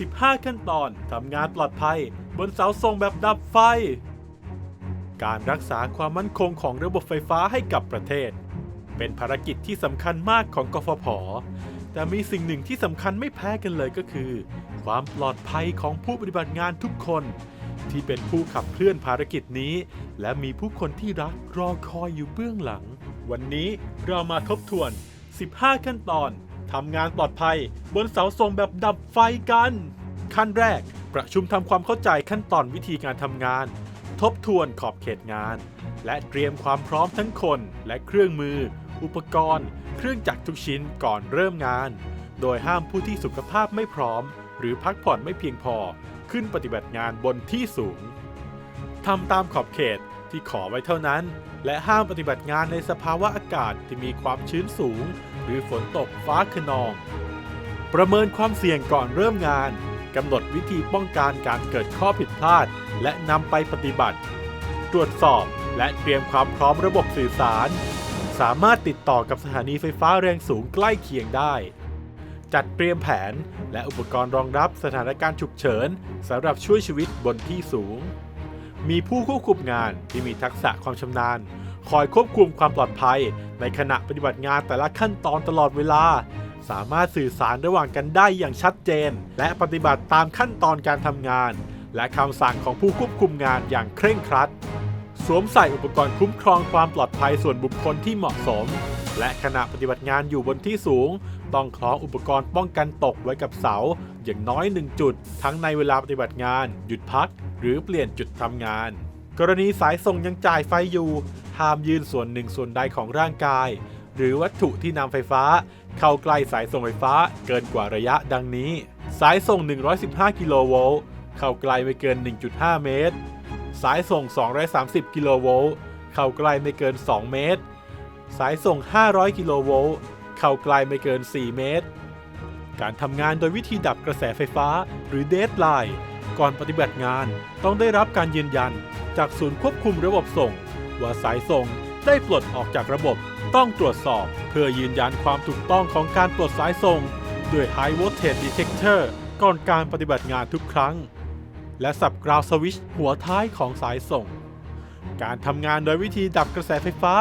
15 ขั้นตอนทำงานปลอดภัย บนเสาส่งแบบดับไฟ การรักษาความมั่นคงของระบบไฟฟ้าให้กับประเทศ เป็นภารกิจที่สำคัญมากของกฟผ แต่มีสิ่งหนึ่งที่สำคัญไม่แพ้กันเลยก็คือ ความปลอดภัยของผู้ปฏิบัติงานทุกคน ที่เป็นผู้ขับเคลื่อนภารกิจนี้ และมีผู้คนที่รักรอคอยอยู่เบื้องหลัง วันนี้เรามาทบทวน 15 ขั้นตอน ทำงานปลอดภัย บนเสาส่งแบบดับไฟกัน ขั้นแรก ประชุมทำความเข้าใจขั้นตอนวิธีการทำงาน ทบทวนขอบเขตงาน และเตรียมความพร้อมทั้งคนและเครื่องมือ อุปกรณ์ เครื่องจักรทุกชิ้นก่อนเริ่มงาน โดยห้ามผู้ที่สุขภาพไม่พร้อม หรือพักผ่อนไม่เพียงพอ ขึ้นปฏิบัติงานบนที่สูงทำตามขอบเขตที่ขอไว้เท่านั้น และห้ามปฏิบัติงานในสภาวะอากาศที่มีความชื้นสูง หรือฝนตกฟ้าขนอง ประเมินความเสี่ยงก่อนเริ่มงานกำหนดวิธีป้องกันการเกิดข้อผิดพลาด และนำไปปฏิบัติ ตรวจสอบและเตรียมความพร้อมระบบสื่อสาร สามารถติดต่อกับสถานีไฟฟ้าแรงสูงใกล้เคียงได้ จัดเตรียมแผนและอุปกรณ์รองรับสถานการณ์ฉุกเฉินสำหรับช่วยชีวิตบนที่สูง มีผู้ควบคุมงานที่มีทักษะความชำนาญ คอยควบคุมความปลอดภัย ในขณะปฏิบัติงานแต่ละขั้นตอนตลอดเวลา สามารถสื่อสารระหว่างกันได้อย่างชัดเจน และปฏิบัติตามขั้นตอนการทำงาน และคำสั่งของผู้ควบคุมงานอย่างเคร่งครัด สวมใส่อุปกรณ์คุ้มครองความปลอดภัยส่วนบุคคลที่เหมาะสม และขณะปฏิบัติงานอยู่บนที่สูง ต้องคล้องอุปกรณ์ป้องกันตกไว้กับเสา อย่างน้อยหนึ่งจุด ทั้งในเวลาปฏิบัติงาน หยุดพัก หรือเปลี่ยนจุดทำงาน กรณีสายส่งยังจ่ายไฟอยู่ห้ามยืนส่วนหนึ่งส่วนใดของร่างกาย หรือวัตถุที่นำไฟฟ้า เข้าใกล้สายส่งไฟฟ้าเกินกว่าระยะดังนี้ สายส่ง 115 กิโลโวลต์เข้าใกล้ไม่เกิน 1.5 เมตร สายส่ง 230 กิโลโวลต์เข้าใกล้ไม่เกิน 2 เมตร สายส่ง 500 กิโลโวลต์เข้าใกล้ไม่เกิน 4 เมตร การทำงานโดยวิธีดับกระแสไฟฟ้าหรือเดดไลน์ก่อนปฏิบัติงานต้องได้รับการยืนยัน จากศูนย์ควบคุมระบบส่ง ว่าสายส่งได้ปลดออกจากระบบต้องตรวจสอบ เพื่อยืนยันความถูกต้องของการปลดสายส่ง ด้วย High Voltage Detector ก่อนการปฏิบัติงานทุกครั้ง และสับกราวสวิชหัวท้ายของสายส่ง การทำงานโดยวิธีดับกระแสไฟฟ้า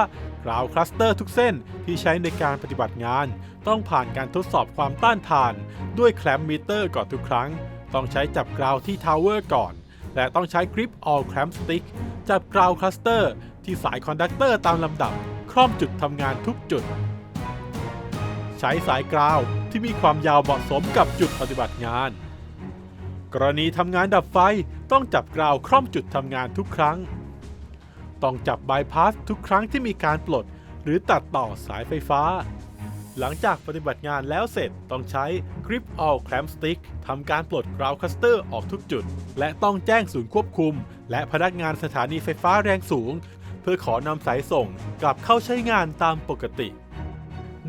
กราวคลัสเตอร์ทุกเส้นที่ใช้ในการปฏิบัติงาน ต้องผ่านการทดสอบความต้านทาน ด้วยแคลมมิเตอร์ก่อนทุกครั้ง ต้องใช้จับกราวที่ทาวเวอร์ก่อน และต้องใช้กริป all clamp stick จับกราวคลัสเตอร์ที่สายคอนดักเตอร์ตามลำดับครอบจุดทำงานทุกจุด ใช้สายกราวที่มีความยาวเหมาะสมกับจุดปฏิบัติงาน กรณีทำงานดับไฟต้องจับกราวคร่อมจุดทำงานทุกครั้ง ต้องจับบายพาสทุกครั้งที่มีการปลด หรือตัดต่อสายไฟฟ้า หลังจากปฏิบัติงานแล้วเสร็จต้องใช้ Grip All Clamp Stick ทำการปลดกราวคัสเตอร์ออกทุกจุด และต้องแจ้งศูนย์ควบคุม และพนักงานสถานีไฟฟ้าแรงสูง เพื่อขอนำสายส่งกลับเข้าใช้งานตามปกติ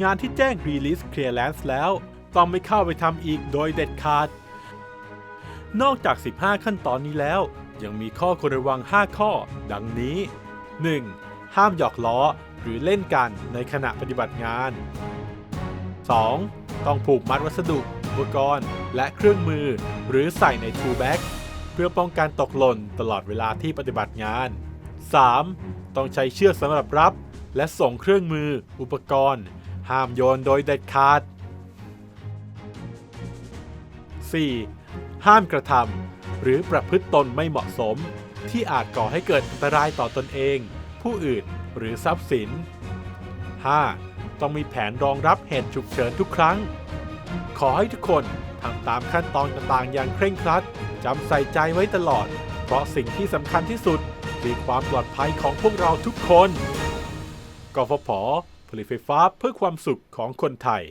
งานที่แจ้ง Release Clearance แล้ว ต้องไม่เข้าไปทำอีกโดยเด็ดขาด นอกจาก 15 ขั้นตอนนี้แล้ว ยังมีข้อควรระวัง 5 ข้อ ดังนี้ 1. ห้ามหยอกล้อหรือเล่นกันในขณะปฏิบัติงาน 2. ต้องผูกมัดวัสดุ อุปกรณ์ และเครื่องมือ หรือใส่ในทูแบ็กเพื่อป้องกันตกหล่นตลอดเวลาที่ปฏิบัติงาน 3. ต้องใช้เชือกสำหรับรับ และส่งเครื่องมือ อุปกรณ์ ห้ามโยนโดยเด็ดขาด 4. ห้ามกระทำหรือประพฤติตนไม่เหมาะสม ที่อาจก่อให้เกิดอันตรายต่อตนเอง ผู้อื่นหรือทรัพย์สิน 5. ต้องมีแผนรองรับเหตุฉุกเฉินทุกครั้ง ขอให้ทุกคนทำตามขั้นตอนต่างๆ อย่างเคร่งครัดจำใส่ใจไว้ตลอด เพราะสิ่งที่สำคัญที่สุดคือความปลอดภัยของพวกเราทุกคน กฟผ ผลิตไฟฟ้าเพื่อความสุขของคนไทย